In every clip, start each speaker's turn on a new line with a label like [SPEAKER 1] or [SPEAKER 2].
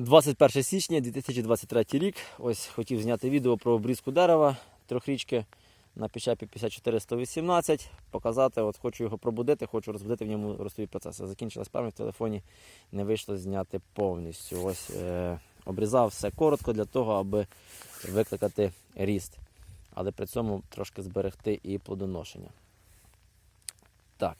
[SPEAKER 1] 21 січня 2023 рік. Ось хотів зняти відео про обрізку дерева трьохрічки на пічапі 54118. Показати, от хочу його пробудити, хочу розбудити в ньому ростові процеси. Закінчилась пам'ять в телефоні, не вийшло зняти повністю. Ось е, обрізав все коротко для того, аби викликати ріст, але при цьому трошки зберегти і плодоношення. Так.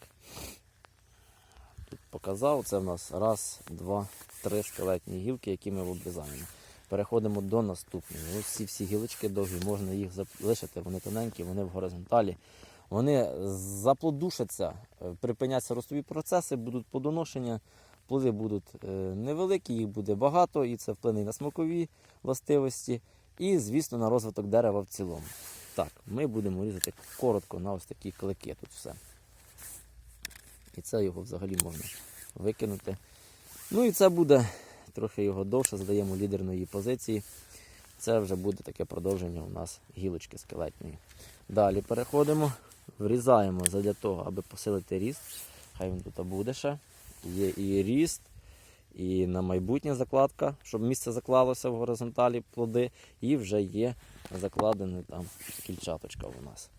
[SPEAKER 1] Тут показав, це в нас раз, два, три скелетні гілки, які ми обрізаємо. Переходимо до наступної. Ось ці всі гілочки довгі, можна їх залишити, вони тоненькі, вони в горизонталі. Вони заплодушаться, е, припиняться ростові процеси, будуть плодоношення, плоди будуть е, невеликі, їх буде багато, і це вплине на смакові властивості, і, звісно, на розвиток дерева в цілому. Так, ми будемо різати коротко на ось такі клики тут все. І це його взагалі можна викинути. Ну і це буде трохи його довше, задаємо лідерної позиції. Це вже буде таке продовження у нас гілочки скелетної. Далі переходимо, врізаємо задля того, аби посилити ріст. Хай він тут буде ще. Є і ріст, і на майбутнє закладка, щоб місце заклалося в горизонталі плоди, і вже є закладена там кільчаточка у нас.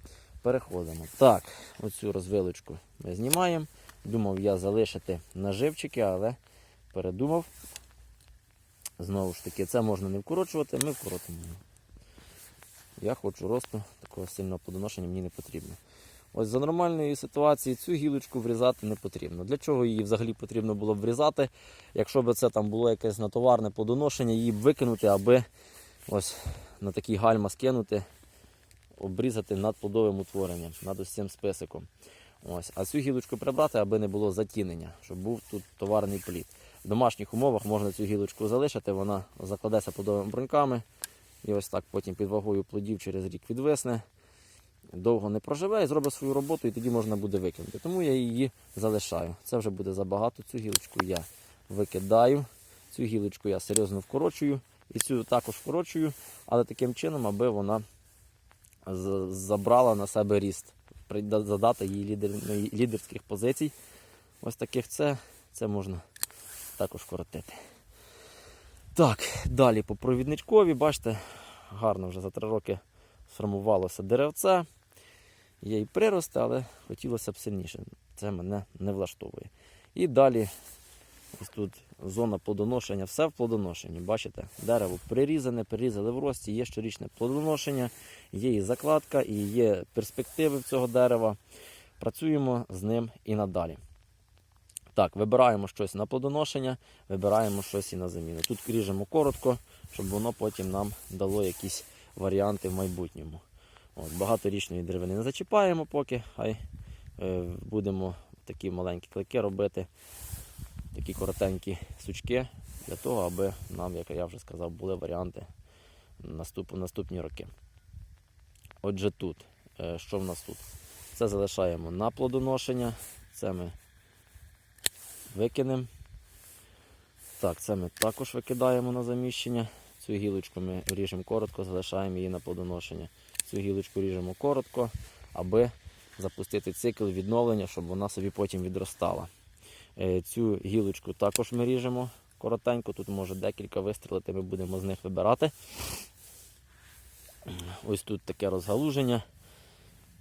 [SPEAKER 1] Переходимо. Так, оцю розвилочку ми знімаємо. Думав я залишити наживчики, але передумав. Знову ж таки, це можна не вкорочувати, ми вкоротимо. Я хочу росту, такого сильного плодоношення мені не потрібно. Ось за нормальної ситуації цю гілочку врізати не потрібно. Для чого її взагалі потрібно було б врізати? Якщо б це там було якесь натоварне плодоношення, її б викинути, аби ось на такий гальма скинути, обрізати над плодовим утворенням, над ось цим списиком. Ось. А цю гілочку прибрати, аби не було затінення, щоб був тут товарний плід. В домашніх умовах можна цю гілочку залишити, вона закладеться плодовими бруньками. І ось так потім під вагою плодів через рік відвисне. Довго не проживе і зробить свою роботу, і тоді можна буде викинути. Тому я її залишаю. Це вже буде забагато. Цю гілочку я викидаю. Цю гілочку я серйозно вкорочую. І цю також вкорочую, але таким чином, аби вона забрала на себе ріст. Задати їй лідерських позицій. Ось таких це, це можна також коротити. Так, далі по провідничкові, бачите, гарно вже за три роки сформувалося деревце. Є і прирости, але хотілося б сильніше. Це мене не влаштовує. І далі ось тут зона плодоношення, все в плодоношенні. Бачите, дерево прирізане, прирізали в рості, є щорічне плодоношення, є і закладка, і є перспективи цього дерева. Працюємо з ним і надалі. Так, вибираємо щось на плодоношення, вибираємо щось і на заміну. Тут ріжемо коротко, щоб воно потім нам дало якісь варіанти в майбутньому. От, багаторічної деревини не зачіпаємо поки, хай е, будемо такі маленькі клики робити, такі коротенькі сучки, для того, аби нам, як я вже сказав, були варіанти наступ, наступні роки. Отже, тут, е, що в нас тут? Це залишаємо на плодоношення, це ми викинемо. Так, це ми також викидаємо на заміщення. Цю гілочку ми ріжемо коротко, залишаємо її на плодоношення. Цю гілочку ріжемо коротко, аби запустити цикл відновлення, щоб вона собі потім відростала. Е, Цю гілочку також ми ріжемо коротенько, тут може декілька вистрілити, ми будемо з них вибирати. Ось тут таке розгалуження.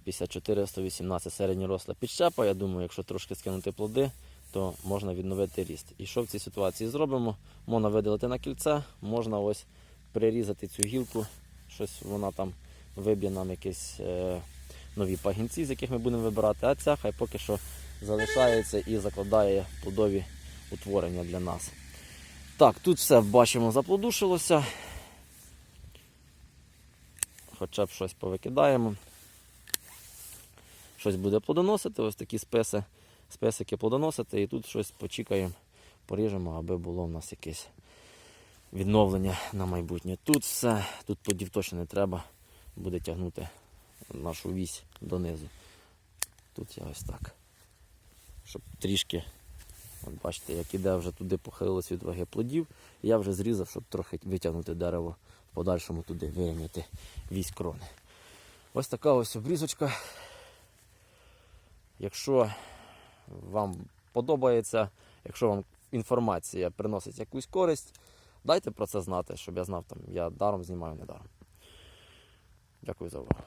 [SPEAKER 1] 54-118 середньоросла підщепа. Я думаю, якщо трошки скинути плоди, то можна відновити ріст. І що в цій ситуації зробимо? Можна видалити на кільце, можна ось прирізати цю гілку, щось вона там виб'є нам якісь е, нові пагінці, з яких ми будемо вибирати, а ця хай поки що залишається і закладає плодові утворення для нас. Так, тут все бачимо, заплодушилося. Хоча б щось повикидаємо. Щось буде плодоносити, ось такі списи, списики плодоносити, і тут щось почекаємо, поріжемо, аби було в нас якесь відновлення на майбутнє. Тут все, тут плодів точно не треба, буде тягнути нашу вісь донизу. Тут я ось так. Щоб трішки, от бачите, як іде вже туди похилилось від ваги плодів, я вже зрізав, щоб трохи витягнути дерево в подальшому туди, вирівняти вісь крони. Ось така ось обрізочка. Якщо вам подобається, якщо вам інформація приносить якусь користь, Дайте про це знати, щоб я знав, там, я даром знімаю, не даром. Дякую за увагу.